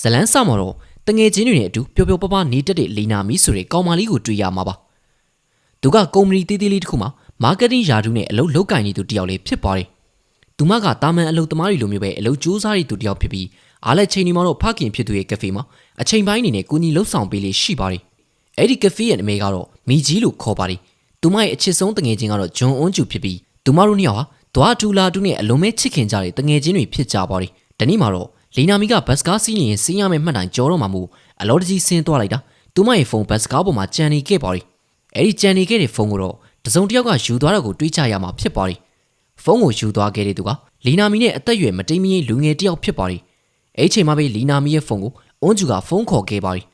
ဇလန်းစမှာတော့တငယ်ချင်းတွေနဲ့အတူပျော်ပျော်ပါးပါးနေတတ်တဲ့လီနာမီဆိုတဲ့ကောင်မလေးကိုတွေ့ရမှာပါသူကကုမ္ပဏီသေးသေးလေးတစ်ခုမှာမားကတ်တင်းယာဒူးနဲ့အလုပ်လုပ်ကိုင်နေသူတစ်ယောက်လေးဖြစ်ပါတယ်သူမကတာမန်အလုပ်သမားတွေလိုမျိုးပဲအလုပ်ကြိုးစားနေသူတစ်ယောက်ဖြစ်ပြီးအားလက်ချိန်ဒီမှာတော့ဖခင်ဖြစ်သူရဲ့ကဖေမှာအချိန်ပိုင်းအနေနဲ့ကိုကြီးလှုပ်ဆောင်ပေးလေးရှိပါတယ်အဲ့ဒီကဖေရဲ့အမေကတော့မီဂျီလို့ခေါ်ပါတယ်သူမရဲ့အချစ်ဆုံးတငယ်ချင်းကတော့ဂျွန်အွန်ကျူဖြစ်ပြီးသူမတို့နှစ်ယောက်ဟာသွားတူလာတူနဲ့အလုံးမဲချစ်ခင်ကြတဲ့တငယ်ချင်းတွေဖြစ်ကြပါတယ်ဒီနေ့မှာတော့ လီနာမီကဘတ်စကားစီးနေရင်စီးရမယ့်မှတ်တိုင်ကြောတော့မှမို့အလော်တကြီးဆင်းသွားလိုက်တာသူမရဲ့ဖုန်းဘတ်စကားပေါ်မှာကြံနေခဲ့ပါတယ်အဲ့ဒီကြံနေခဲ့တဲ့ဖုန်းကိုတော့တစုံတစ်ယောက်ကယူသွားတော့ကိုတွေးချရမှာဖြစ်ပါတယ်ဖုန်းကိုယူသွားခဲ့တဲ့သူကလီနာမီနဲ့အသက်အရွယ်မတိမ်မရင်လူငယ်တစ်ယောက်ဖြစ်ပါတယ်အဲ့ချိန်မှာပဲလီနာမီရဲ့ဖုန်းကိုအွန်ဂျူကဖုန်းခေါ်ခဲ့ပါတယ်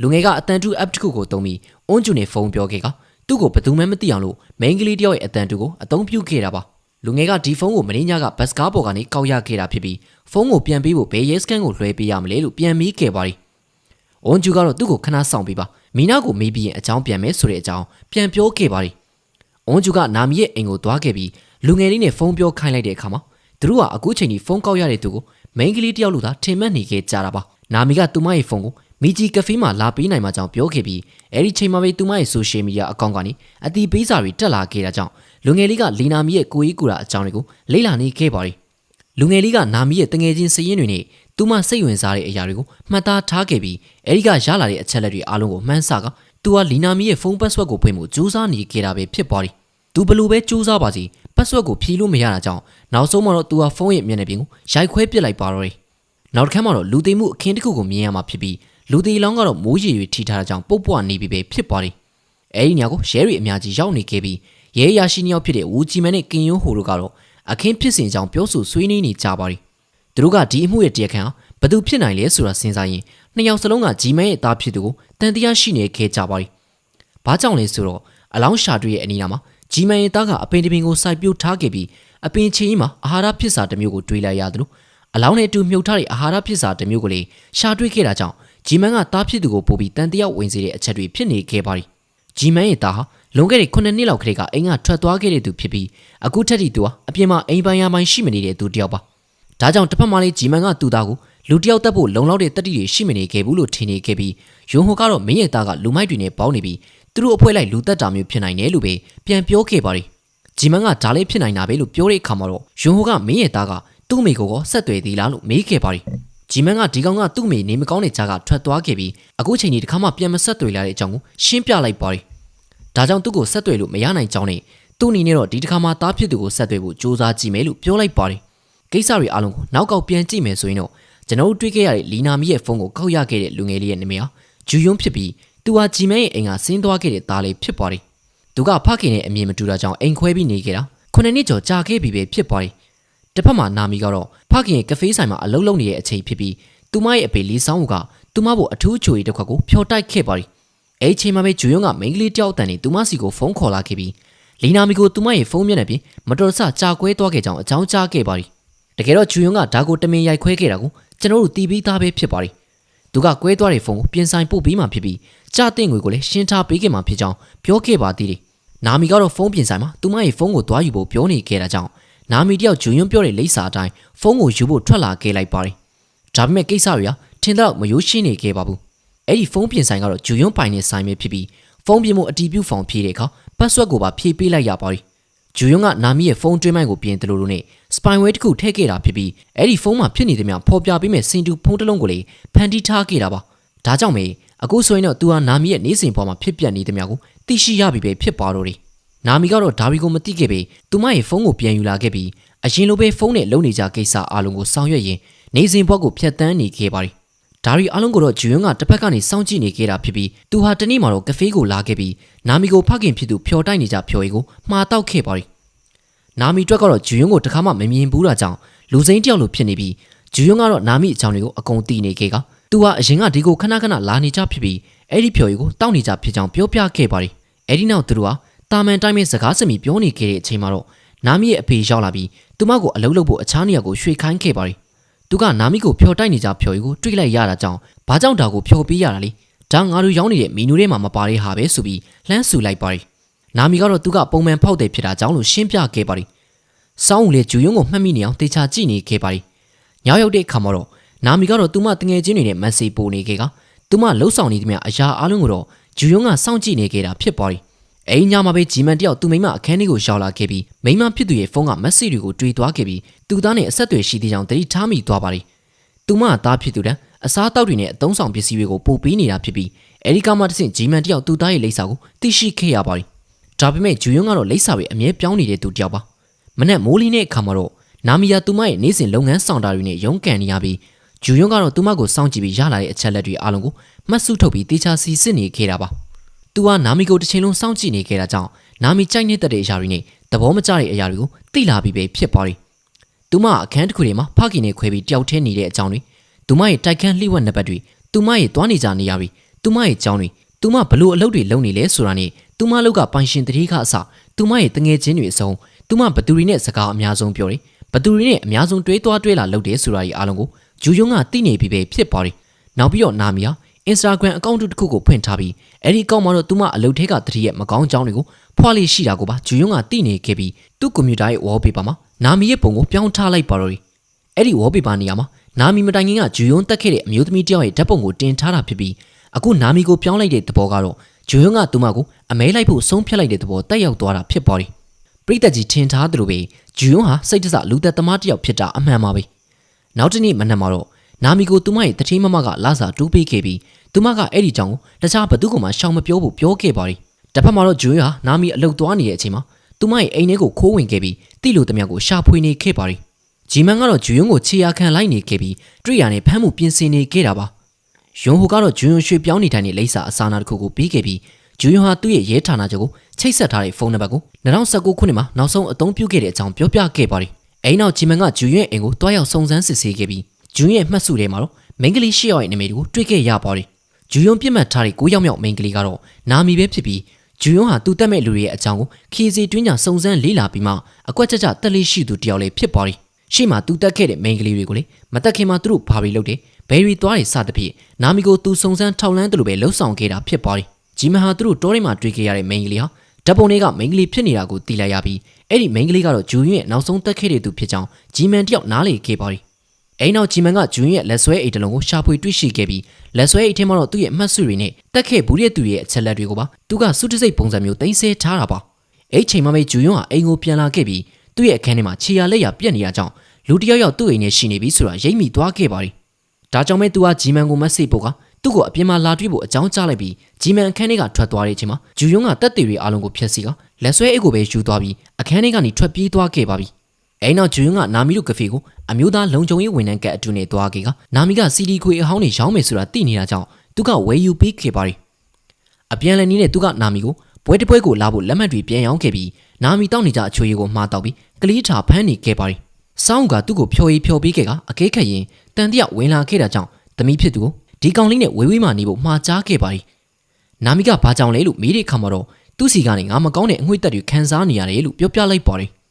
လူငယ်ကအတန်တူ app တစ်ခုကိုတုံးပြီးအွန်ဂျူနဲ့ဖုန်းပြောခဲ့ကသူ့ကိုဘယ်သူမှမသိအောင်လို့မိန်းကလေးတစ်ယောက်ရဲ့အတန်တူကိုအသုံးပြုခဲ့တာပါ လူငယ်ကဒီဖုန်းကိုမင်းညကဘတ်စကားပေါ်ကနေကောက်ရခဲ့တာဖြစ်ပြီးဖုန်းကိုပြန်ပေးဖို့ဘယ်ရဲစကန်ကိုလွှဲပေးရမလဲလို့ပြန်မေးခဲ့ပါတယ်။အွန်ဂျူကတော့သူ့ကိုခဏဆောင်ပေးပါမီနာကိုမေးပြီးရင်အကြောင်းပြန်မယ်ဆိုတဲ့အကြောင်းပြန်ပြောခဲ့ပါတယ်။အွန်ဂျူကနာမီရဲ့အိမ်ကိုသွားခဲ့ပြီးလူငယ်လေးနဲ့ဖုန်းပြောခိုင်းလိုက်တဲ့အခါမှာသူတို့ကအခုချိန်ကြီးဖုန်းကောက်ရတဲ့သူကိုမိန်းကလေးတယောက်လိုသာထင်မှတ်နေခဲ့ကြတာပါ။နာမီကသူမရဲ့ဖုန်းကိုမီဂျီကဖေးမှာလာပေးနိုင်မှကြောင်းပြောခဲ့ပြီးအဲ့ဒီချိန်မှာပဲသူမရဲ့ဆိုရှယ်မီဒီယာအကောင့်ကနေအတီးပေးစာတွေတက်လာခဲ့တာကြောင့် လူငယ်လေးကလီနာမီရဲ့ကိုကြီးကူတာအကြောင်းတွေကိုလေ့လာနေခဲ့ပါတယ်။လူငယ်လေးကနာမီရဲ့တငယ်ချင်းစည်ရင်တွေနဲ့သူမစိတ်ဝင်စားတဲ့အရာတွေကိုမှတ်သားထားခဲ့ပြီးအဲဒီကရလာတဲ့အချက်လက်တွေအားလုံးကိုမှန်းဆကသူကလီနာမီရဲ့ဖုန်း password ကိုဖွင့်ဖို့ကြိုးစားနေခဲ့တာပဲဖြစ်ပါတယ်။သူဘလို့ပဲကြိုးစားပါစီ password ကိုဖြေလို့မရတာကြောင့်နောက်ဆုံးမှာတော့သူကဖုန်းရဲ့မျက်နှာပြင်ကိုရိုက်ခွဲပစ်လိုက်ပါတော့တယ်။နောက်တစ်ခါမှတော့လူသိမှုအခင်းတစ်ခုကိုမြင်ရမှာဖြစ်ပြီးလူသေးလောင်းကတော့မိုးရေတွေထိထားတာကြောင့်ပုတ်ပွားနေပြီပဲဖြစ်ပါတယ်။အဲဒီညကိုရဲတွေအများကြီးရောက်နေခဲ့ပြီး ရဲရရှိနှစ်ယောက်ဖြစ်တဲ့ဝူဂျီမန်နဲ့ကင်ယွန်းဟိုတို့ကတော့အခင်းဖြစ်စဉ်ကြောင့်ပြောဆိုဆွေးနွေးနေကြပါတယ်။သူတို့ကဒီအမှုရဲ့တရားခံဟာဘယ်သူဖြစ်နိုင်လဲဆိုတာစဉ်းစားရင်နှစ်ယောက်စလုံးကဂျီမန်ရဲ့သားဖြစ်သူကိုတန်တရားရှိနေခဲ့ကြပါတယ်။ဘာကြောင့်လဲဆိုတော့အလောင်းရှာတွေ့ရဲ့အနီးနားမှာဂျီမန်ရဲ့သားကအပင်တပင်ကိုစိုက်ပျိုးထားခဲ့ပြီးအပင်ချီမှာအာဟာရဖြစ်စာတစ်မျိုးကိုတွေးလိုက်ရတယ်လို့အလောင်းနဲ့အတူမြုပ်ထားတဲ့အာဟာရဖြစ်စာတစ်မျိုးကိုလေရှာတွေ့ခဲ့တာကြောင့်ဂျီမန်ကတားဖြစ်သူကိုပို့ပြီးတန်တယောက်ဝင်စေတဲ့အချက်တွေဖြစ်နေခဲ့ပါတယ်။ ဂျီမန်ရဲ့တားဟာလွန်ခဲ့တဲ့9နှစ်လောက်ကလေးကအိမ်ကထွက်သွားခဲ့တဲ့သူဖြစ်ပြီးအခုထက်ထိသူဟာအပြင်မှာအိမ်ပိုင်ရမိုင်းရှိမနေတဲ့သူတယောက်ပါ။ဒါကြောင့်တစ်ဖက်မှာလေးဂျီမန်ကသူ့သားကိုလူတယောက်တက်ဖို့လုံလောက်တဲ့တက်တီတွေရှိမနေခဲ့ဘူးလို့ထင်နေခဲ့ပြီးယွန်ဟိုကတော့မင်းရဲ့သားကလူမိုက်တွေနဲ့ပေါင်းနေပြီးသူတို့အဖွဲလိုက်လူတက်တာမျိုးဖြစ်နိုင်တယ်လို့ပဲပြန်ပြောခဲ့ပါတယ်။ဂျီမန်ကဒါလေးဖြစ်နိုင်တာပဲလို့ပြောတဲ့အခါမှာတော့ယွန်ဟိုကမင်းရဲ့သားကသူ့မိကိုကောဆက်သွယ်သေးလားလို့မေးခဲ့ပါတယ်။ ဂျီမန်ကဒီကောင်ကသူ့မိနေမကောင်းတဲ့ကြားကထွက်သွားခဲ့ပြီးအခုချိန်ကြီးတစ်ခါမှပြန်မဆက်သွယ်လာတဲ့အကြောင်းကိုရှင်းပြလိုက်ပါတယ်။ဒါကြောင့်သူ့ကိုဆက်သွယ်လို့မရနိုင်ကြောင်းနဲ့သူ့အနေနဲ့တော့ဒီတစ်ခါမှတားဖြစ်သူကိုဆက်သွယ်ဖို့စူးစမ်းကြည့်မယ်လို့ပြောလိုက်ပါတယ်။ကိစ္စတွေအားလုံးကိုနောက်ကောက်ပြန်ကြည့်မယ်ဆိုရင်တော့ကျွန်တော်တို့တွေ့ခဲ့ရတဲ့လီနာမီရဲ့ဖုန်းကိုကောက်ရခဲ့တဲ့လူငယ်လေးရဲ့နာမည်ဟာဂျူယွန်းဖြစ်ပြီးသူဟာဂျီမန်ရဲ့အိမ်ကဆင်းသွားခဲ့တဲ့သားလေးဖြစ်ပါတယ်။သူကဖခင်နဲ့အမြင်မတူတာကြောင့်အိမ်ခွဲပြီးနေခဲ့တာခုနှစ်နှစ်ကျော်ကြာခဲ့ပြီပဲဖြစ်ပါတယ်။ တစ်ဖက်မှာနာမီကတော့ဖခင်ရဲ့ကဖေးဆိုင်မှာအလုပ်လုပ်နေတဲ့အချိန်ဖြစ်ပြီးသူမရဲ့အဖေလီဆောင်းကသူမကိုအထူးချိုရီတစ်ခွက်ကိုဖျော်တိုက်ခဲ့ပါတယ်။အဲဒီချိန်မှာပဲဂျူယွန်းကမိန်းကလေးတယောက်အတန်နဲ့သူမစီကိုဖုန်းခေါ်လာခဲ့ပြီးလီနာမီကိုသူမရဲ့ဖုန်းမျက်နှာပြင်မတော်တဆကြာကွဲသွားခဲ့ကြောင်းအကြောင်းကြားခဲ့ပါတယ်။တကယ်တော့ဂျူယွန်းကဒါကိုတမင်ရိုက်ခွဲခဲ့တာကိုကျွန်တော်တို့တီးပြီးသားပဲဖြစ်ပါတယ်။သူကကွဲသွားတဲ့ဖုန်းကိုပြင်ဆိုင်ပို့ပြီးမှဖြစ်ပြီးကြာတဲ့ငွေကိုလည်းရှင်းထားပေးခဲ့မှဖြစ်ကြောင်းပြောခဲ့ပါသေးတယ်။နာမီကတော့ဖုန်းပြင်ဆိုင်မှာသူမရဲ့ဖုန်းကိုသွားယူဖို့ပြောနေခဲ့တာကြောင့် နာမီတယောက်ဂျူယွန်းပြောတဲ့လိပ်စာအတိုင်းဖုန်းကိုယူဖို့ထွက်လာခဲ့လိုက်ပါတယ်။ဒါပေမဲ့ကိစ္စတွေဟာထင်တော့မရိုးရှင်းနေခဲ့ပါဘူး။အဲ့ဒီဖုန်းပြင်ဆိုင်ကတော့ဂျူယွန်းပိုင်တဲ့ဆိုင်ပဲဖြစ်ပြီးဖုန်းပြင်မှုအတီးပြုဖောင်ဖြည့်တဲ့အခါ password ကိုပါဖြည့်ပေးလိုက်ရပါတယ်။ဂျူယွန်းကနာမီရဲ့ဖုန်းတွင်းမိုင်းကိုပြင်တယ်လို့လို့နဲ့ spyware တခုထည့်ခဲ့တာဖြစ်ပြီးအဲ့ဒီဖုန်းမှာဖြစ်နေသမျှပေါ်ပြပေးမဲ့စင်တူဖုန်းတစ်လုံးကိုလေဖန်တီးထားခဲ့တာပါ။ဒါကြောင့်မေအခုဆိုရင်တော့သူဟာနာမီရဲ့နေစဉ်ပေါ်မှာဖြစ်ပြနေသမျှကိုသိရှိရပြီပဲဖြစ်ပါတော့တယ်။ နာမီကတော့ဒါရီကိုမသိခဲ့ပေသူမရဲ့ဖုန်းကိုပြန်ယူလာခဲ့ပြီးအရင်လိုပဲဖုန်းနဲ့လုံနေကြကိစ္စအလုံးကိုဆောင်ရွက်ရင်နေစဉ်ဘွက်ကိုဖျက်ဆီးနေခဲ့ပါတယ်။ဒါရီအလုံးကိုတော့ဂျူယွန်းကတစ်ဖက်ကနေစောင့်ကြည့်နေခဲ့တာဖြစ်ပြီးသူဟာတနေ့မှတော့ကဖေးကိုလာခဲ့ပြီးနာမီကိုဖခင်ဖြစ်သူဖျော်တိုက်နေကြဖျော်ရီကိုမှားတောက်ခဲ့ပါတယ်။နာမီတွက်ကတော့ဂျူယွန်းကိုတခါမှမမြင်ဘူးတာကြောင့်လူစိမ်းတယောက်လိုဖြစ်နေပြီးဂျူယွန်းကတော့နာမီအကြောင်းတွေကိုအကုန်သိနေခဲ့ကသူဟာအရင်ကဒီကိုခဏခဏလာနေကြဖြစ်ပြီးအဲ့ဒီဖျော်ရီကိုတောက်နေကြဖြစ်ကြောင်းပြောပြခဲ့ပါတယ်။အဲ့ဒီနောက်သူတို့ဟာ တာမန်တိုင်းမဲ့စကားစမီပြောနေခဲ့တဲ့အချိန်မှာတော့နာမီရဲ့အဖေရောက်လာပြီးသူမကိုအလုပ်လုပ်ဖို့အခြားနေရာကိုရွှေ့ခိုင်းခဲ့ပါတယ်။သူကနာမီကိုဖျော်တိုက်နေကြဖျော်ရီကိုတွေးလိုက်ရတာကြောင့်ဘာကြောင့်ဒါကိုဖျော်ပေးရတာလဲ။ဒါငါတို့ရောင်းနေတဲ့မီနူထဲမှာမပါတဲ့ဟာပဲဆိုပြီးလှမ်းဆူလိုက်ပါတယ်။နာမီကတော့သူကပုံမှန်ဖောက်တယ်ဖြစ်တာကြောင့်လို့ရှင်းပြခဲ့ပါတယ်။စောင်းဦးလေဂျူယွန်းကိုမှတ်မိနေအောင်တေချာကြည့်နေခဲ့ပါတယ်။ညောင်ရောက်တဲ့အခါမှာတော့နာမီကတော့သူမတငယ်ချင်းတွေနဲ့မက်ဆေ့ပို့နေခဲ့ကသူမလှုပ်ဆောင်နေသမျှအရာအလုံးကိုတော့ဂျူယွန်းကစောင့်ကြည့်နေခဲ့တာဖြစ်ပါတယ်။ အိမ်ညမှာပဲဂျီမန်တယောက်သူ့မိမအခန်းထဲကိုရှောက်လာခဲ့ပြီးမိမဖြစ်သူရဲ့ဖုန်းကမက်ဆေ့တွေကိုတွေးသွားခဲ့ပြီးသူသားနဲ့အဆက်အသွယ်ရှိသေးကြောင်းသတိထားမိသွားပါတယ်။သူမကသားဖြစ်သူတဲ့အစားအသောက်တွေနဲ့အသုံးဆောင်ပစ္စည်းတွေကိုပို့ပေးနေတာဖြစ်ပြီးအဲဒီကမှတစ်ဆင့်ဂျီမန်တယောက်သူသားရဲ့လိပ်စာကိုသိရှိခဲ့ရပါတယ်။ဒါပေမဲ့ဂျူယွန်းကတော့လိပ်စာတွေအမြဲပြောင်းနေတဲ့သူတယောက်ပါ။မနဲ့မိုးလင်းတဲ့အခါမှာတော့နာမီယာသူမရဲ့နေ့စဉ်လုပ်ငန်းဆောင်တာတွေနဲ့ရုန်းကန်နေရပြီးဂျူယွန်းကတော့သူမကိုစောင့်ကြည့်ပြီးရလာတဲ့အချက်လက်တွေအားလုံးကိုမှတ်စုထုတ်ပြီးတေချာစီစစ်နေခဲ့တာပါ။ သူကနာမီကိုတစ်ချိန်လုံးစောင့်ကြည့်နေခဲ့တာကြောင့်နာမီကြိုက်နေတဲ့အရာတွေနဲ့သဘောမကျတဲ့အရာတွေကိုသိလာပြီးပဲဖြစ်သွားတယ်။သူမအခန်းတစ်ခုထဲမှာဖခင်နဲ့ခွဲပြီးတယောက်တည်းနေတဲ့အကြောင်းတွေသူမရဲ့တိုက်ခန်းလှိဝက်နှစ်ပတ်တွေသူမရဲ့သွားနေကြနေရပြီးသူမရဲ့ကြောင်းတွေသူမဘလို့အလုပ်တွေလုပ်နေလဲဆိုတာနဲ့သူမလောက်ကပိုင်ရှင်တတိကအစသူမရဲ့တငယ်ချင်းတွေအစုံသူမဘသူတွေနဲ့စကားအများဆုံးပြောတယ်ဘသူတွေနဲ့အများဆုံးတွေးသွားတွေးလာလုပ်တယ်ဆိုတာကြီးအားလုံးကိုဂျူယုံကသိနေပြီပဲဖြစ်သွားတယ်နောက်ပြီးတော့နာမီယာ Instagram အကောင့်တစ်ခုကိုဖွင့်ထားပြီးအဲ့ဒီအကောင့်မှာတော့သူမအလုပ်ထဲကတတိရဲ့မကောင်းကြောင်းတွေကိုဖွာလေးရှိတာကိုပါဂျူယုံကသိနေခဲ့ပြီးသူ့ကွန်ပျူတာရဲ့ wallpaper မှာနာမီရဲ့ပုံကိုပြောင်းထားလိုက်ပါတော့တယ်အဲ့ဒီ wallpaper နေရာမှာနာမီမတိုင်ခင်ကဂျူယွန်းတက်ခဲ့တဲ့အမျိုးသမီးတယောက်ရဲ့ဓာတ်ပုံကိုတင်ထားတာဖြစ်ပြီးအခုနာမီကိုပြောင်းလိုက်တဲ့သဘောကတော့ဂျူယွန်းကသူမကိုအမဲလိုက်ဖို့ဆုံးဖြတ်လိုက်တဲ့သဘောတက်ရောက်သွားတာဖြစ်ပါတယ်။ပရိသတ်ကြီးထင်ထားသလိုပဲဂျူယွန်းဟာစိတ်တဆလူသက်သမားတယောက်ဖြစ်တာအမှန်ပါပဲ။နောက်တစ်နေ့မနက်မှာတော့ နာမီကိုသူမရဲ့တတိမမကလာစာတူးပေးခဲ့ပြီးသူမကအဲ့ဒီကြောင့်တခြားဘသူကမှရှောင်မပြောဖို့ပြောခဲ့ပါတယ်။တစ်ဖက်မှာတော့ဂျူယွန်းဟာနာမီအလုတ်သွားနေတဲ့အချိန်မှာသူမရဲ့အိမ်ထဲကိုခိုးဝင်ခဲ့ပြီးတိလိုတမျှကိုရှာဖွေနေခဲ့ပါတယ်။ဂျီမန်ကတော့ဂျူယွန်းကိုခြေရာခံလိုက်နေခဲ့ပြီးတွေ့ရနဲ့ဖမ်းမှုပြင်ဆင်နေခဲ့တာပါ။ယွန်ဟိုကတော့ဂျူယွန်းရွှေပြောင်းနေတိုင်းနဲ့လိပ်စာအစာနာတစ်ခုကိုပြီးခဲ့ပြီးဂျူယွန်းဟာသူ့ရဲ့ရဲဌာနချုပ်ကိုချိတ်ဆက်ထားတဲ့ဖုန်းနံပါတ်ကို2019ခုနှစ်မှာနောက်ဆုံးအသုံးပြုခဲ့တဲ့အကြောင်းပြောပြခဲ့ပါတယ်။အဲဒီနောက်ဂျီမန်ကဂျူယွန်းအိမ်ကိုတွားရောက်စုံစမ်းစစ်ဆေးခဲ့ပြီး ဂျူယွန်းရဲ့မှတ်စုထဲမှာတော့မိန်းကလေး၈ယောက်ရဲ့နာမည်တွေကိုတွေ့ခဲ့ရပါတယ်။ဂျူယွန်းပြစ်မှတ်ထားတဲ့၉ယောက်မြောက်မိန်းကလေးကတော့နာမီပဲဖြစ်ပြီးဂျူယွန်းဟာသူ့တက်မဲ့လူတွေရဲ့အကြောင်းကိုခီစီတွင်းညာစုံစမ်းလေ့လာပြီးမှအကွက်ကြကြတက်လေးရှိသူတယောက်လေးဖြစ်ပါတယ်။ရှေ့မှာသူတက်ခဲ့တဲ့မိန်းကလေးတွေကိုလေမတက်ခင်မှာသူတို့ဘာတွေလုပ်တယ်ဘယ်ရီသွားတွေစသဖြင့်နာမီကိုသူစုံစမ်းထောက်လန်းတယ်လို့ပဲလှုပ်ဆောင်ခဲ့တာဖြစ်ပါတယ်။ဂျီမန်ဟာသူတို့တောထဲမှာတွေ့ခဲ့ရတဲ့မိန်းကလေးဟာဓာတ်ပုံတွေကမိန်းကလေးဖြစ်နေတာကိုသိလိုက်ရပြီးအဲ့ဒီမိန်းကလေးကတော့ဂျူယွန်းရဲ့နောက်ဆုံးတက်ခဲ့တဲ့သူဖြစ်ကြောင်းဂျီမန်တယောက်နားလေခဲ့ပါတယ်။ အဲ့နောက်ဂျီမန်ကဂျူယွန်းရဲ့လက်ဆွဲအိတ်တလုံးကိုရှာဖွေတွေ့ရှိခဲ့ပြီးလက်ဆွဲအိတ်ထဲမှာတော့သူ့ရဲ့အမှတ်စုတွေနဲ့တက်ခဲ့ဘူးတဲ့သူရဲ့အချက်လက်တွေကိုပါသူကစုတစိတ်ပုံစံမျိုးတင်ဆက်ထားတာပါ။အဲ့ချိန်မှာပဲဂျူယွန်းဟာအိမ်ကိုပြန်လာခဲ့ပြီးသူ့ရဲ့အခန်းထဲမှာခြေရလက်ရပြက်နေရကြောင်းလူတစ်ယောက်ယောက်သူ့အိမ်ထဲရှိနေပြီဆိုတာရိပ်မိသွားခဲ့ပါတယ်။ဒါကြောင့်ပဲသူကဂျီမန်ကိုမက်ဆေ့ပို့ကသူ့ကိုအပြင်မှာလာတွေ့ဖို့အကြောင်းကြားလိုက်ပြီးဂျီမန်အခန်းထဲကထွက်သွားတဲ့အချိန်မှာဂျူယွန်းကတက်တွေတွေအားလုံးကိုဖျက်ဆီးကလက်ဆွဲအိတ်ကိုပဲယူသွားပြီးအခန်းထဲကနေထွက်ပြေးသွားခဲ့ပါပြီ။ အဲနောက်ဂျူယွန်းကနာမီတို့ကဖေကိုအမျိုးသားလုံခြုံရေးဝန်ထမ်းကအတူနဲ့သွားခဲ့ကနာမီကစီဒီခွေအဟောင်းတွေရောင်းမယ်ဆိုတာသိနေတာကြောင့်သူကဝယ်ယူပေးခဲ့ပါတယ်။အပြန်လည်နည်းနဲ့သူကနာမီကိုပွဲတစ်ပွဲကိုလာဖို့လက်မှတ်တွေပြန်ရောင်းခဲ့ပြီးနာမီတောက်နေကြအချိုရည်ကိုမှားတောက်ပြီးကလေးထာဖမ်းနေခဲ့ပါတယ်။စောင်းကသူ့ကိုဖျော်ရည်ဖျော်ပေးခဲ့ကအကဲခတ်ရင်တန်တရဝင်လာခဲ့တာကြောင့်သမီးဖြစ်သူကိုဒီကောင်လေးနဲ့ဝေးဝေးမှနေဖို့မှားကြားခဲ့ပါတယ်။နာမီကဘာကြောင့်လဲလို့မေးတဲ့အခါမှာတော့သူ့စီကနေငါမကောင်းတဲ့အငွေ့တက်တွေခံစားနေရတယ်လို့ပြောပြလိုက်ပါတယ်။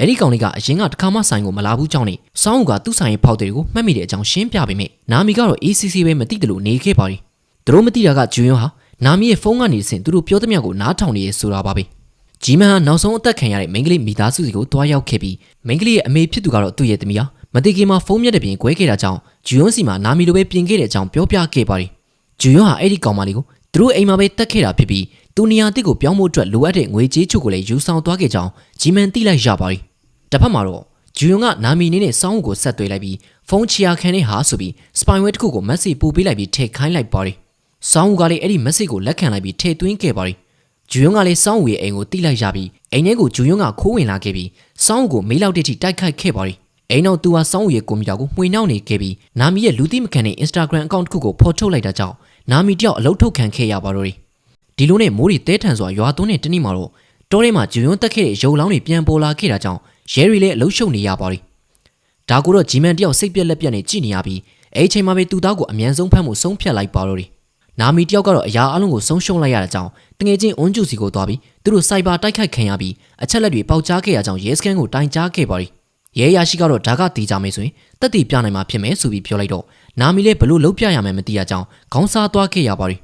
အဲဒီကောင်လေးကအရင်ကတခါမှဆိုင်ကိုမလာဘူးကြောင်းနဲ့စောင်းကသူ့ဆိုင်ရဲ့ဖောက်တွေကိုမှတ်မိတဲ့အကြောင်းရှင်းပြပေမဲ့နာမီကတော့ ACC ပဲမသိတယ်လို့နေခဲ့ပါတယ်။သူတို့မသိတာကဂျွန်းယွန်းဟာနာမီရဲ့ဖုန်းကနေဆင်သူတို့ပြောသမျှကိုနားထောင်နေရဆိုတာပါပဲ။ဂျီမန်ဟာနောက်ဆုံးအသက်ခံရတဲ့မိန်းကလေးမိသားစုစီကိုတွားရောက်ခဲ့ပြီးမိန်းကလေးရဲ့အမေဖြစ်သူကတော့သူ့ရဲ့သမီးဟာမတိခင်မှာဖုန်းမြက်တဲ့ပြင်ကွဲခဲ့တာကြောင့်ဂျူယွန်းစီမှာနာမီလိုပဲပြင်ခဲ့တဲ့အကြောင်းပြောပြခဲ့ပါတယ်။ဂျူယွန်းဟာအဲ့ဒီကောင်မလေးကိုသူတို့အိမ်မှာပဲတက်ခဲ့တာဖြစ်ပြီး သူနေရာတစ်ကိုပြောင်းဖို့အတွက်လိုအပ်တဲ့ငွေကြေးချုပ်ကိုလည်းယူဆောင်သွားခဲ့ကြောင်းဂျီမန်သိလိုက်ရပါတယ်။တစ်ဖက်မှာတော့ဂျူယွန်းကနာမီနေနဲ့စောင်းကိုဆက်သွယ်လိုက်ပြီးဖုန်းချီယာခန်းနဲ့ဟာဆိုပြီးစပိုင်ဝဲတစ်ခုကိုမက်ဆေ့ပို့ပေးလိုက်ပြီးထည့်ခိုင်းလိုက်ပါတယ်။စောင်းကလည်းအဲ့ဒီမက်ဆေ့ကိုလက်ခံလိုက်ပြီးထည့်သွင်းခဲ့ပါတယ်။ဂျူယွန်းကလည်းစောင်းဝေအိမ်ကိုတိလိုက်ရပြီးအိမ်ထဲကိုဂျူယွန်းကခိုးဝင်လာခဲ့ပြီးစောင်းကိုမေးလောက်တဲ့ထိတိုက်ခိုက်ခဲ့ပါတယ်။အိမ်နောက်သူဟာစောင်းရဲ့ကွန်ပျူတာကိုမှွေနှောက်နေခဲ့ပြီးနာမီရဲ့လူသိမခံတဲ့ Instagram account တစ်ခုကိုဖော်ထုတ်လိုက်တာကြောင့်နာမီတယောက်အလုပ်ထုတ်ခံခဲ့ရပါတော့တယ်။ ဒီလိုနဲ့မိုးရီတဲထန်စွာရွာသွန်းတဲ့တနေ့မှာတော့တောထဲမှာဂျူယွန်းတက်ခဲ့တဲ့ရုပ်လောင်းတွေပြန်ပေါ်လာခဲ့တာကြောင့်ရဲရီလည်းအလုပ်ရှုပ်နေရပါတယ်။ဒါကိုတော့ဂျီမန်တယောက်စိတ်ပြက်လက်ပြက်နဲ့ကြည်နေရပြီးအဲ့ချိန်မှာပဲသူသားကိုအမြန်ဆုံးဖမ်းမှုဆုံးဖြတ်လိုက်ပါတော့တယ်။နာမီတယောက်ကတော့အရာအလုံးကိုဆုံးရှုံးလိုက်ရတဲ့ကြောင့်တငယ်ချင်းအွန်ကျူစီကိုသွားပြီးသူတို့စိုက်ဘာတိုက်ခိုက်ခံရပြီးအချက်လက်တွေပေါက်ကြားခဲ့ရကြောင်းရဲစခန်းကိုတိုင်ကြားခဲ့ပါတယ်။ရဲရရှိကတော့ဒါကတီးကြမယ်ဆိုရင်တက်တီပြနိုင်မှာဖြစ်မယ်ဆိုပြီးပြောလိုက်တော့နာမီလည်းဘလို့လုံးပြရမယ်မသိရကြောင်းခေါင်းစားသွားခဲ့ရပါတယ်။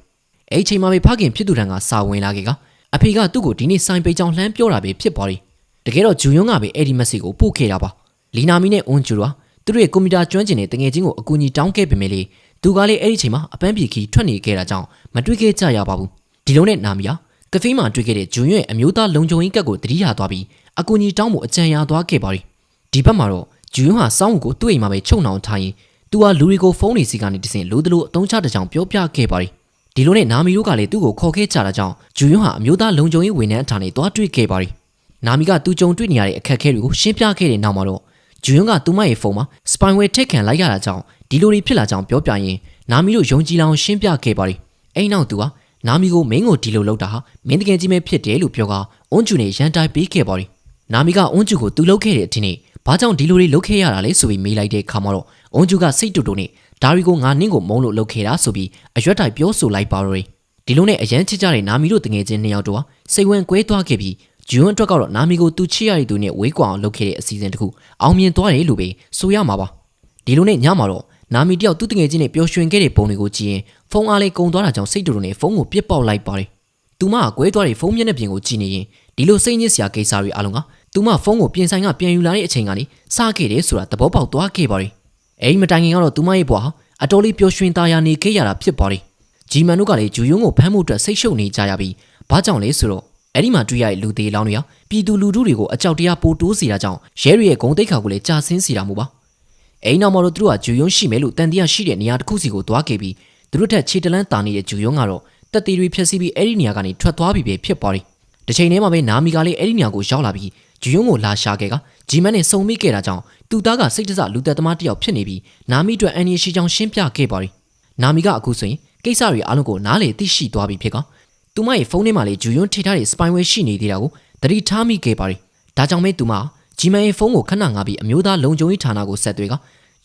အဲ့ချိန်မှာပဲဖခင်ဖြစ်သူတန်းကစာဝင်လာခဲ့ကအဖေကသူ့ကိုဒီနေ့ဆိုင်ပိတ်ကြောင်းလှမ်းပြောတာပဲဖြစ်ပါတယ်။တကယ်တော့ဂျူယွန်းကပဲအဲ့ဒီမက်ဆေ့ကိုပို့ခဲ့တာပါ။လီနာမီနဲ့အွန်ကျူကသူတို့ရဲ့ကွန်ပျူတာကျွမ်းကျင်တဲ့တငယ်ချင်းကိုအကူအညီတောင်းခဲ့ပေမဲ့လေသူကလည်းအဲ့ဒီချိန်မှာအပန်းပြေခီထွက်နေခဲ့တာကြောင့်မတွေ့ခဲ့ကြရပါဘူးဒီလိုနဲ့နာမီယာကဖေးမှာတွေ့ခဲ့တဲ့ဂျွန်ရဲ့အမျိုးသားလုံခြုံရေးကတ်ကိုတတိယသွားပြီးအကူအညီတောင်းဖို့အကြံရသွားခဲ့ပါရီဒီဘက်မှာတော့ဂျွန်ဟာစောင်းကိုသူ့အိမ်မှာပဲချုပ်နှောင်ထားရင်သူဟာလူတွေကိုဖုန်းတွေစီကနေတဆင်လိုသလိုအသုံးချတဲ့ကြောင်ပြောပြခဲ့ပါရီ ဒီလိုနဲ့နာမီတို့ကလည်းသူ့ကိုခေါ်ခဲ့ကြတာကြောင့်ဂျွန်ဟာအမျိုးသားလုံခြုံရေးဝန်ထမ်းအထာနဲ့တွားတွေ့ခဲ့ပါရီနာမီကသူကြုံတွေ့နေရတဲ့အခက်အခဲတွေကိုရှင်းပြခဲ့တဲ့နောက်မှာတော့ဂျွန်ကသူမရဲ့ဖုန်းမှာ spyware ထိတ်ခံလိုက်ရတာကြောင့်ဒီလိုတွေဖြစ်လာကြောင်းပြောပြရင်နာမီတို့ယုံကြည်လောင်ရှင်းပြခဲ့ပါရီအဲ့နောက်သူဟာနာမီကိုမင်းကိုဒီလိုလုပ်တာဟာမင်းတကယ်ကြီးပဲဖြစ်တယ်လို့ပြောကအွန်ကျူနဲ့ရန်တိုင်ပေးခဲ့ပါရီနာမီကအွန်ကျူကိုသူလုပ်ခဲ့တဲ့အထင်နဲ့ ဘာကြောင့်ဒီလိုတွေလုပ်ခဲ့ရတာလဲဆိုပြီးမေးလိုက်တဲ့အခါမှာတော့အွန်ကျူကစိတ်တူတူနဲ့ဒါရီကိုငါနင်းကိုမုန်းလို့လုပ်ခဲ့တာဆိုပြီးအရွက်တိုင်ပြောဆိုလိုက်ပါတော့တယ်ဒီလိုနဲ့အရန်ချစ်ကြတဲ့နာမီတို့တငယ်ချင်းနှစ်ယောက်တို့ဟာစိတ်ဝင်ကွဲသွားခဲ့ပြီးဂျွန်းအတွက်ကတော့နာမီကိုသူချစ်ရတဲ့သူနဲ့ဝေးကွာအောင်လုပ်ခဲ့တဲ့အစီအစဉ်တစ်ခုအောင်မြင်သွားတယ်လို့ပဲဆိုရမှာပါဒီလိုနဲ့ညမှာတော့နာမီတယောက်သူ့တငယ်ချင်းနဲ့ပျော်ရွှင်ခဲ့တဲ့ပုံတွေကိုကြည့်ရင်ဖုန်းအားလေးကုံသွားတာကြောင့်စိတ်တူတူနဲ့ဖုန်းကိုပြစ်ပေါက်လိုက်ပါတယ်သူမကကွဲသွားတဲ့ဖုန်းမျက်နှာပြင်ကိုကြည့်နေရင်ဒီလိုစိတ်ညစ်စရာကိစ္စတွေအလုံးက သူမဖုန်းကိုပြင်ဆိုင်ကပြန်ယူလာတဲ့အချိန်ကနေစခဲ့တယ်ဆိုတာသဘောပေါက်သွားခဲ့ပါတယ်အဲ့ဒီမတိုင်ခင်ကတော့သူမရဲ့ဘွားဟာအတော်လေးပျော်ရွှင်သားရနေခဲ့ရတာဖြစ်ပါတယ်ဂျီမန်တို့ကလည်းဂျူယုံကိုဖမ်းမှုအတွက်စိတ်ရှုပ်နေကြရပြီးဘာကြောင့်လဲဆိုတော့အဲ့ဒီမှာတွေ့ရတဲ့လူသေးလောင်းတွေဟာပြည်သူလူထုတွေကိုအကြောက်တရားပိုတိုးစေတာကြောင့်ရဲတွေရဲ့ဂုံတိတ်ခါကိုလည်းကြာဆင်းစေတာမို့ပါအဲ့နောက်မှာတော့သူတို့ကဂျူယုံရှိမယ်လို့တန်တရားရှိတဲ့နေရာတစ်ခုစီကိုသွားခဲ့ပြီးသူတို့ထက်ခြေတလန်းတာနေတဲ့ဂျူယုံကတော့တက်တီတွေဖြက်စီးပြီးအဲ့ဒီနေရာကနေထွက်သွားပြီပဲဖြစ်ပါတယ်တစ်ချိန်တည်းမှာပဲနာမီကလည်းအဲ့ဒီနေရာကိုရောက်လာပြီး ဂျူယုံကိုလာရှာခဲ့ကဂျီမန်နဲ့စုံမိခဲ့တာကြောင့်သူသားကစိတ်တစလူသက်သမားတစ်ယောက်ဖြစ်နေပြီးနာမီအတွက်အန်ရီရှိချောင်းရှင်းပြခဲ့ပါတယ်နာမီကအခုဆိုရင်ကိစ္စတွေအားလုံးကိုနားလေသိရှိသွားပြီဖြစ်ကသူမရဲ့ဖုန်းထဲမှာလေဂျူယွန်းထိထားတဲ့ spyware ရှိနေသေးတာကိုသတိထားမိခဲ့ပါတယ်။ဒါကြောင့်မဲသူမဂျီမန်ရဲ့ဖုန်းကိုခဏငါပြီးအမျိုးသားလုံခြုံရေးဌာနကိုဆက်သွယ်က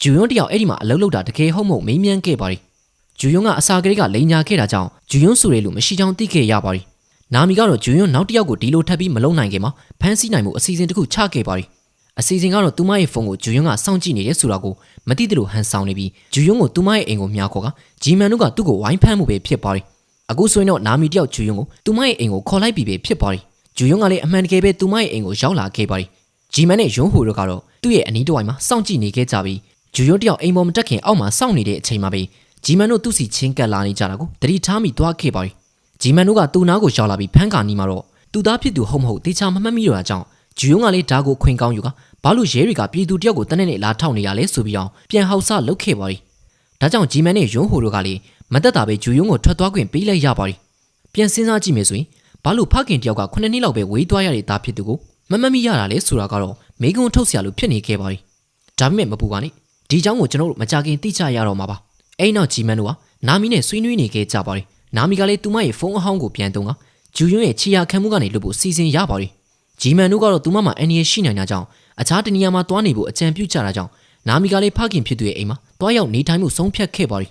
ဂျူယွန်းတယောက်အဲ့ဒီမှာအလုပ်လုပ်တာတကယ်ဟုတ်မဟုတ်မေးမြန်းခဲ့ပါတယ်။ဂျူယွန်းကအစာကလေးကလိန်ညာခဲ့တာကြောင့်ဂျူယွန်းဆိုရဲလို့မရှိချောင်းသိခဲ့ရပါတယ်။ နာမီကတော့ဂျူယွန်းနောက်တစ်ယောက်ကိုဒီလိုထပ်ပြီးမလုံနိုင်ခင်မှာဖမ်းဆီးနိုင်မှုအစီအစဉ်တစ်ခုချခဲ့ပါတယ်။အစီအစဉ်ကတော့သူမရဲ့ဖုန်းကိုဂျူယွန်းကစောင့်ကြည့်နေတယ်ဆိုတာကိုမသိသလိုဟန်ဆောင်နေပြီးဂျူယွန်းကိုသူမရဲ့အိမ်ကိုမြှောက်ခေါ်ကဂျီမန်တို့ကသူ့ကိုဝိုင်းဖမ်းမှုပဲဖြစ်ပါတယ်။အခုဆိုရင်တော့နာမီတယောက်ဂျူယွန်းကိုသူမရဲ့အိမ်ကိုခေါ်လိုက်ပြီပဲဖြစ်ပါတယ်။ဂျူယွန်းကလည်းအမှန်တကယ်ပဲသူမရဲ့အိမ်ကိုရောက်လာခဲ့ပါတယ်။ဂျီမန်နဲ့ယွန်းဟိုတို့ကတော့သူ့ရဲ့အနီးတစ်ဝိုက်မှာစောင့်ကြည့်နေခဲ့ကြပြီးဂျူယွန်းတယောက်အိမ်ပေါ်မတက်ခင်အောက်မှာစောင့်နေတဲ့အချိန်မှာပဲဂျီမန်တို့သူ့စီချင်းကပ်လာနေကြတာကိုတတိထားမိသွားခဲ့ပါတယ်။ ဂျီမန်တို့ကသူ့နားကိုရောက်လာပြီးဖမ်းကာနီမှာတော့သူသားဖြစ်သူဟုတ်မဟုတ်တေချာမမှတ်မိတော့တာကြောင့်ဂျူယွန်းကလည်းဓာတ်ကိုခွင်ကောင်းယူကဘာလို့ရဲတွေကပြည်သူတယောက်ကိုတနက်နေ့လာထောက်နေရလဲဆိုပြီးအောင်ပြန်ဟောက်ဆလုပ်ခဲ့ပါရီဒါကြောင့်ဂျီမန်နဲ့ယွန်းဟိုတို့ကလည်းမတက်တာပဲဂျူယွန်းကိုထွက်သွားခွင့်ပေးလိုက်ရပါရီပြန်စဉ်းစားကြည့်မယ်ဆိုရင်ဘာလို့ဖခင်တယောက်က9နှစ်လောက်ပဲဝေးသွားရတဲ့သားဖြစ်သူကိုမမမိရတာလဲဆိုတာကတော့မိကုံထုတ်เสียလို့ဖြစ်နေခဲ့ပါရီဒါပေမဲ့မပူပါနဲ့ဒီเจ้าကိုကျွန်တော်တို့မကြခင်သိချရတော့မှာပါအဲ့နောက်ဂျီမန်တို့ကနာမီနဲ့ဆွေးနွေးနေခဲ့ကြပါရီ နာမီကလည်းသူမရဲ့ဖုန်းအဟောင်းကိုပြန်တုံးကဂျူယွန်းရဲ့ချီယာခံမှုကနေလွတ်ဖို့စီစဉ်ရပါရီဂျီမန်တို့ကတော့သူမမှာအန်ရီရှိနိုင်တာကြောင့်အခြားတနေရာမှာတွားနေဖို့အကြံပြုကြတာကြောင့်နာမီကလည်းဖခင်ဖြစ်သူရဲ့အိမ်မှာတွားရောက်နေထိုင်မှုဆုံးဖြတ်ခဲ့ပါရီ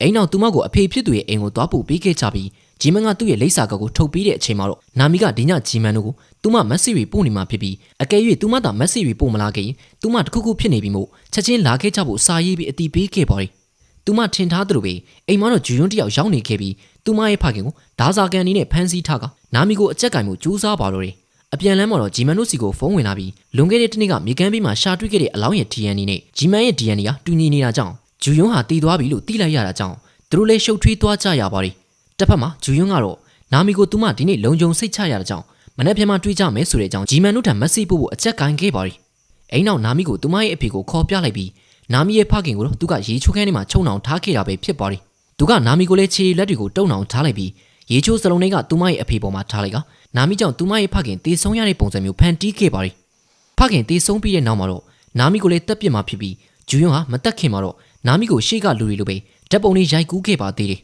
အိမ်နောက်သူမကိုအဖေဖြစ်သူရဲ့အိမ်ကိုတွားပို့ပေးခဲ့ကြပြီးဂျီမန်ကသူ့ရဲ့လိပ်စာကောက်ကိုထုတ်ပြီးတဲ့အချိန်မှာတော့နာမီကဒီညဂျီမန်တို့ကိုသူမမက်ဆေ့တွေပို့နေမှာဖြစ်ပြီးအကယ်၍သူမသာမက်ဆေ့တွေပို့မလာခဲ့ရင်သူမတခုခုဖြစ်နေပြီမို့ချက်ချင်းလာခဲ့ကြဖို့စာရေးပြီးအတီးပေးခဲ့ပါရီ သူမထင်ထားသလိုပဲအိမ်မှာတော့ဂျူယွန်းတယောက်ရောက်နေခဲ့ပြီးသူမရဲ့ဖခင်ကိုဒါဇာကန်အနေနဲ့ဖမ်းဆီးထားကနာမီကိုအကြက်ကင်မှုကြိုးစားပါတော့တယ်အပြန်လမ်းမှာတော့ဂျီမန်တို့စီကိုဖုန်းဝင်လာပြီးလွန်ခဲ့တဲ့တစ်နေ့ကမြေကမ်းဘေးမှာရှာတွေ့ခဲ့တဲ့အလောင်းရဲ့ DNA နဲ့ဂျီမန်ရဲ့ DNA ဟာတူညီနေတာကြောင့်ဂျူယွန်းဟာတည်သွားပြီလို့သိလိုက်ရတာကြောင့်သူတို့လည်းရှုပ်ထွေးသွားကြရပါတယ်တစ်ဖက်မှာဂျူယွန်းကတော့နာမီကိုသူမဒီနေ့လုံခြုံစိတ်ချရတဲ့ကြောင့်မနေ့ပြန်မှတွေးကြမယ်ဆိုတဲ့အကြောင်းဂျီမန်တို့ထံမက်ဆေ့ပို့ဖို့အကြက်ကင်ခဲ့ပါတယ်အိမ်နောက်နာမီကိုသူမရဲ့အဖေကိုခေါ်ပြလိုက်ပြီး နာမီရဲ့ဖခင်ကိုတော့သူကရေချိုးခန်းထဲမှာချုံနှောင်ထားခဲ့တာပဲဖြစ်ပါတယ်သူကနာမီကိုလည်းခြေလက်တွေကိုတုံနှောင်ထားလိုက်ပြီးရေချိုးစလုံးတွေကသူမရဲ့အဖေပေါ်မှာထားလိုက်ကနာမီကြောင့်သူမရဲ့ဖခင်တေဆုံးရတဲ့ပုံစံမျိုးဖန်တီးခဲ့ပါတယ်ဖခင်တေဆုံးပြီးတဲ့နောက်မှာတော့နာမီကိုလည်းတက်ပြစ်မှာဖြစ်ပြီးဂျူယွန်းဟာမတက်ခင်မှာတော့နာမီကိုရှေ့ကလူတွေလိုပဲဓာတ်ပုံလေးရိုက်ကူးခဲ့ပါသေးတယ်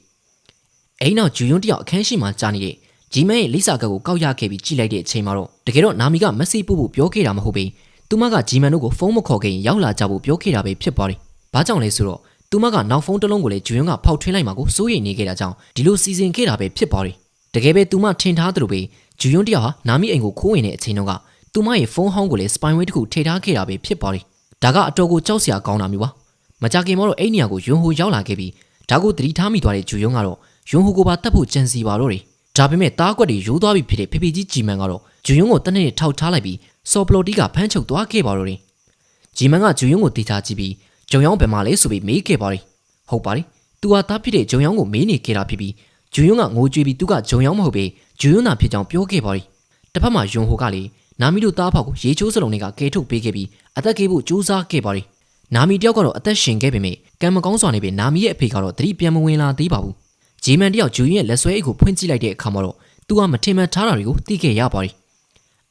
အိမ်နောက်ဂျူယွန်းတယောက်အခန်းရှိမှကြားနေတဲ့ဂျီမန်ရဲ့လိစာကတ်ကိုကောက်ရခဲ့ပြီးကြည့်လိုက်တဲ့အချိန်မှာတော့တကယ်တော့နာမီကမက်ဆေ့ပို့ဖို့ပြောခဲ့တာမဟုတ်ပေ သူမကဂျီမန်တို့ကိုဖုန်းမခေါ်ခင်ရောက်လာကြဖို့ပြောခဲ့တာပဲဖြစ်ပါတယ်ဘာကြောင့်လဲဆိုတော့သူမကနောက်ဖုန်းတစ်လုံးကိုလည်းဂျူယွန်းကဖောက်ထွင်းလိုက်မှာကိုစိုးရိမ်နေခဲ့တာကြောင့်ဒီလိုစီစဉ်ခဲ့တာပဲဖြစ်ပါတယ်တကယ်ပဲသူမထင်ထားသလိုပဲဂျူယွန်းတယောက်ဟာနာမီအိမ်ကိုခိုးဝင်တဲ့အချိန်တုန်းကသူမရဲ့ဖုန်းဟောင်းကိုလည်း spyware တစ်ခုထည့်ထားခဲ့တာပဲဖြစ်ပါတယ်ဒါကအတော်ကိုကြောက်စရာကောင်းတာမျိုးပါမကြခင်မှာတော့အဲ့နေရာကိုယွန်းဟိုရောက်လာခဲ့ပြီးဒါကိုသတိထားမိသွားတဲ့ဂျူယွန်းကတော့ယွန်းဟိုကိုပါတတ်ဖို့ကြံစီပါတော့တယ်ဒါပေမဲ့တားကွက်တွေရိုးသွားပြီဖြစ်တဲ့ဖေဖေကြီးဂျီမန်ကတော့ဂျူယွန်းကိုတနေ့ထောက်ထားလိုက်ပြီး စော်ပလိုတီကဖမ်းချုပ်သွားခဲ့ပါတော့တယ်ဂျီမန်ကဂျူယွန်းကိုတီချာကြည့်ပြီးဂျုံယောင်းဘယ်မှာလဲဆိုပြီးမေးခဲ့ပါတယ်ဟုတ်ပါတယ်သူဟာတားဖြစ်တဲ့ဂျုံယောင်းကိုမေးနေခဲ့တာဖြစ်ပြီးဂျူယွန်းကငိုကြွေးပြီးသူကဂျုံယောင်းမဟုတ်ပဲဂျူယွန်းသာဖြစ်ကြောင်းပြောခဲ့ပါတယ်တစ်ဖက်မှာယွန်ဟိုကလည်းနာမီတို့တားဖောက်ကိုရေချိုးစလုံးတွေကကဲထုတ်ပေးခဲ့ပြီးအသက်ကြီးဖို့ကြိုးစားခဲ့ပါတယ်နာမီတယောက်ကတော့အသက်ရှင်ခဲ့ပေမဲ့ကံမကောင်းစွာနေပြီနာမီရဲ့အဖေကတော့သတိပြန်မဝင်လာသေးပါဘူးဂျီမန်တယောက်ဂျူယွန်းရဲ့လက်ဆွဲအိတ်ကိုဖွင့်ကြည့်လိုက်တဲ့အခါမှာတော့သူကမထင်မှန်ထားတာတွေကိုသိခဲ့ရပါတယ်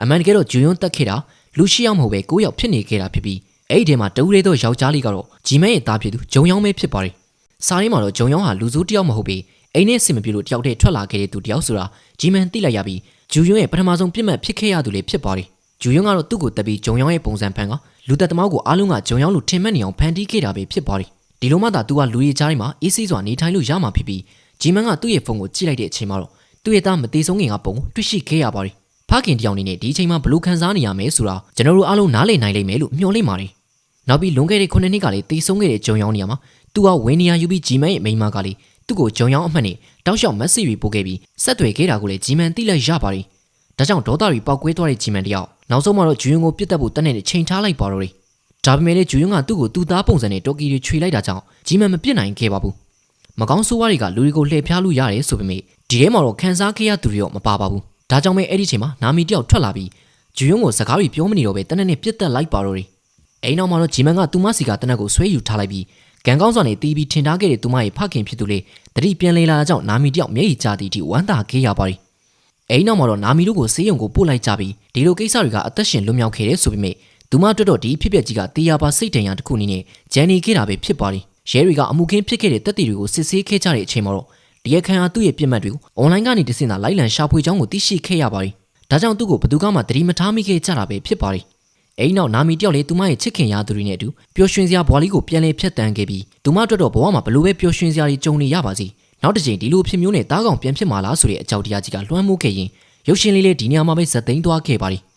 အမှန်တကယ်တော့ဂျူယွန်းတက်ခဲ့တာလူရှိအောင်မဟုတ်ပဲကိုးယောက်ဖြစ်နေခဲ့တာဖြစ်ပြီးအဲ့ဒီထဲမှာတဦးလေးတော့ယောက်ျားလေးကတော့ဂျီမန်ရဲ့သားဖြစ်သူဂျုံယောင်းပဲဖြစ်ပါတယ်။စာရင်းမှာတော့ဂျုံယောင်းဟာလူစိုးတစ်ယောက်မဟုတ်ပဲအိမ်နဲ့ဆင်မပြေလို့တယောက်တည်းထွက်လာခဲ့တဲ့သူတစ်ယောက်ဆိုတာဂျီမန်သိလိုက်ရပြီးဂျူယွန်းရဲ့ပထမဆုံးပြစ်မှတ်ဖြစ်ခဲ့ရသူလေးဖြစ်ပါတယ်။ဂျူယွန်းကတော့သူ့ကိုတက်ပြီးဂျုံယောင်းရဲ့ပုံစံဖန်ကလူသက်သမားကိုအားလုံးကဂျုံယောင်းလိုထင်မှတ်နေအောင်ဖန်တီးခဲ့တာပဲဖြစ်ပါတယ်။ဒီလိုမှသာသူကလူရီကြားထဲမှာအေးဆေးစွာနေထိုင်လို့ရမှာဖြစ်ပြီးဂျီမန်ကသူ့ရဲ့ဖုန်းကိုကြည့်လိုက်တဲ့အချိန်မှာတော့သူ့ရဲ့သားမသေးဆုံးခင်ကပုံကိုတွေ့ရှိခဲ့ရပါတယ်။ ဖခင်တယောက်အနေနဲ့ဒီအချိန်မှာဘလို့ခံစားနေရမယ်ဆိုတာကျွန်တော်တို့အားလုံးနားလည်နိုင်လိမ့်မယ်လို့မျှော်လင့်ပါတယ်။နောက်ပြီးလွန်ခဲ့တဲ့9နှစ်ကလေးတေဆုံးခဲ့တဲ့ဂျုံယောင်းနေရာမှာသူကဝင်းနေရယူပြီးဂျီမန်ရဲ့မိန်းမကလေးသူ့ကိုဂျုံယောင်းအမှတ်နဲ့တောက်လျှောက်မက်ဆေ့ပြီးပို့ခဲ့ပြီးဆက်သွယ်ခဲ့တာကိုလည်းဂျီမန်သိလိုက်ရပါတယ်။ဒါကြောင့်ဒေါသတွေပေါက်ကွဲသွားတဲ့ဂျီမန်တယောက်နောက်ဆုံးမှာတော့ဂျူယွန်းကိုပြစ်တက်ဖို့တနက်နဲ့ချိန်ထားလိုက်ပါတော့တယ်။ဒါပေမဲ့လည်းဂျူယွန်းကသူ့ကိုသူ့သားပုံစံနဲ့တော်ကီတွေခြွေလိုက်တာကြောင့်ဂျီမန်မပြစ်နိုင်ခဲ့ပါဘူး။မကောင်းဆိုးဝါးတွေကလူတွေကိုလှည့်ဖျားလို့ရတယ်ဆိုပေမဲ့ဒီထဲမှာတော့ခံစားခဲ့ရသူတွေတော့မပါပါဘူး။ ဒါကြောင့်ပဲအဲ့ဒီချိန်မှာနာမီတယောက်ထွက်လာပြီးဂျူယွန်းကိုစကားတွေပြောမနေတော့ပဲတနက်နဲ့ပြစ်တက်လိုက်ပါတော့တယ်။အိမ်နောက်မှာတော့ဂျီမန်ကသူမစီကတနက်ကိုဆွဲယူထားလိုက်ပြီးဂန်ကောင်းစွာနဲ့တီးပြီးထင်ထားခဲ့တဲ့သူမရဲ့ဖခင်ဖြစ်သူလေးတတိပြန်လေလာတာကြောင့်နာမီတယောက်မျက်ရည်ကျသည့်အထိဝမ်းသာခဲ့ရပါတယ်။အိမ်နောက်မှာတော့နာမီတို့ကိုဆေးရုံကိုပို့လိုက်ကြပြီးဒီလိုကိစ္စတွေကအသက်ရှင်လွတ်မြောက်ခဲ့တယ်ဆိုပေမဲ့သူမအတွက်တော့ဒီဖြစ်ပျက်ကြီးကတေးရပါစိတ်တန်ရာတစ်ခုအနေနဲ့ဂျန်နီခဲ့တာပဲဖြစ်ပါတယ်။ရဲတွေကအမှုခင်းဖြစ်ခဲ့တဲ့တက်တီတွေကိုစစ်ဆေးခဲ့ကြတဲ့အချိန်မှာတော့ ဒီရခန်ဟာသူ့ရဲ့ပြစ်မှတ်တွေကိုအွန်လိုင်းကနေတဆင့်သာလိုက်လံရှာဖွေကြောင်းကိုသိရှိခဲ့ရပါတယ်။ဒါကြောင့်သူ့ကိုဘယ်သူမှသတိမထားမိခဲ့ကြတာပဲဖြစ်ပါတယ်။အိမ်နောက်နာမီတယောက်လေသူမရဲ့ချစ်ခင်ရသူတွေနဲ့အတူပျော်ရွှင်စရာဘွားလေးကိုပြန်လည်ဖျက်ဆီးခဲ့ပြီးသူမအတွက်တော့ဘဝမှာဘလို့ပဲပျော်ရွှင်စရာတွေကြုံနေရပါစေ။နောက်တစ်ချိန်ဒီလိုဖြစ်မျိုးနဲ့တားကောင်ပြန်ဖြစ်မှာလားဆိုတဲ့အကြောက်တရားကြီးကလွှမ်းမိုးခဲ့ရင်ရုပ်ရှင်လေးလေးဒီနေရာမှာပဲဇက်သိမ်းသွားခဲ့ပါတယ်။